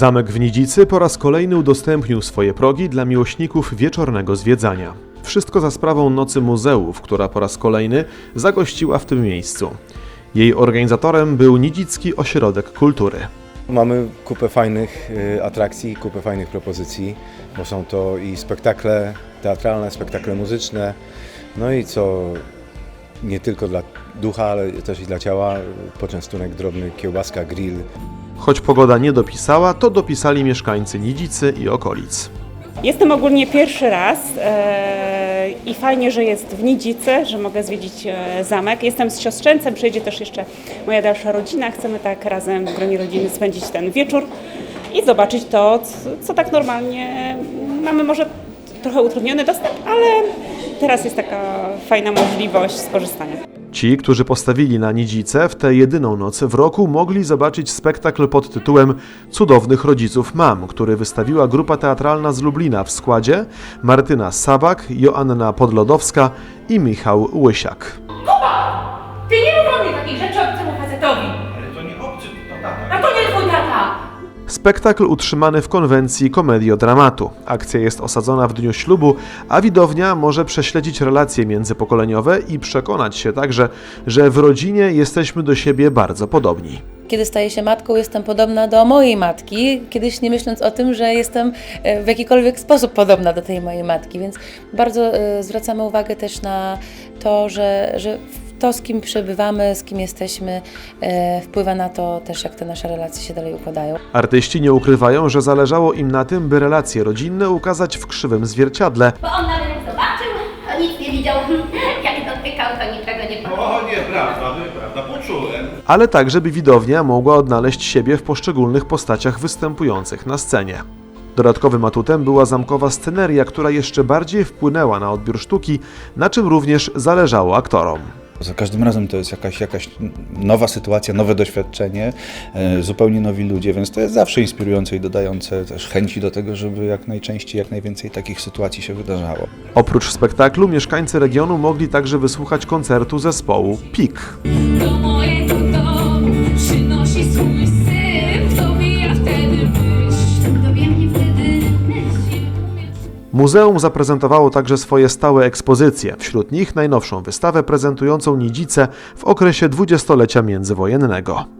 Zamek w Nidzicy po raz kolejny udostępnił swoje progi dla miłośników wieczornego zwiedzania. Wszystko za sprawą Nocy Muzeów, która po raz kolejny zagościła w tym miejscu. Jej organizatorem był Nidzicki Ośrodek Kultury. Mamy kupę fajnych y, atrakcji, kupę fajnych propozycji, bo są to i spektakle teatralne, spektakle muzyczne, no i co nie tylko dla ducha, ale też i dla ciała, poczęstunek drobny, kiełbaska, grill. Choć pogoda nie dopisała, to dopisali mieszkańcy Nidzicy i okolic. Jestem ogólnie pierwszy raz e, i fajnie, że jest w Nidzicy, że mogę zwiedzić e, zamek. Jestem z siostrzeńcem, przyjedzie też jeszcze moja dalsza rodzina. Chcemy tak razem w gronie rodziny spędzić ten wieczór i zobaczyć to, co tak normalnie mamy może trochę utrudniony dostęp, ale teraz jest taka fajna możliwość skorzystania. Ci, którzy postawili na Nidzice w tę jedyną noc w roku, mogli zobaczyć spektakl pod tytułem Cudownych Rodziców Mam, który wystawiła grupa teatralna z Lublina w składzie Martyna Sabak, Joanna Podlodowska i Michał Łysiak. Ty nie mnie takich rzeczy obcemu facetowi! Spektakl utrzymany w konwencji komediodramatu. Akcja jest osadzona w dniu ślubu, a widownia może prześledzić relacje międzypokoleniowe i przekonać się także, że w rodzinie jesteśmy do siebie bardzo podobni. Kiedy staję się matką, jestem podobna do mojej matki, kiedyś nie myśląc o tym, że jestem e, w jakikolwiek sposób podobna do tej mojej matki, więc bardzo e, zwracamy uwagę też na to, że, że to, z kim przebywamy, z kim jesteśmy, e, wpływa na to też, jak te nasze relacje się dalej układają. Artyści nie ukrywają, że zależało im na tym, by relacje rodzinne ukazać w krzywym zwierciadle, Bo on nawet jak zobaczył, to nic nie widział. Jak dotykał, to niczego nie powiedział. O, nieprawda, nieprawda, poczułem. ale tak, żeby widownia mogła odnaleźć siebie w poszczególnych postaciach występujących na scenie. Dodatkowym atutem była zamkowa sceneria, która jeszcze bardziej wpłynęła na odbiór sztuki, na czym również zależało aktorom. Za każdym razem to jest jakaś, jakaś nowa sytuacja, nowe doświadczenie, e, zupełnie nowi ludzie, więc to jest zawsze inspirujące i dodające też chęci do tego, żeby jak najczęściej, jak najwięcej takich sytuacji się wydarzało. Oprócz spektaklu mieszkańcy regionu mogli także wysłuchać koncertu zespołu PIK. Muzeum zaprezentowało także swoje stałe ekspozycje, wśród nich najnowszą wystawę prezentującą Nidzice w okresie dwudziestolecia międzywojennego.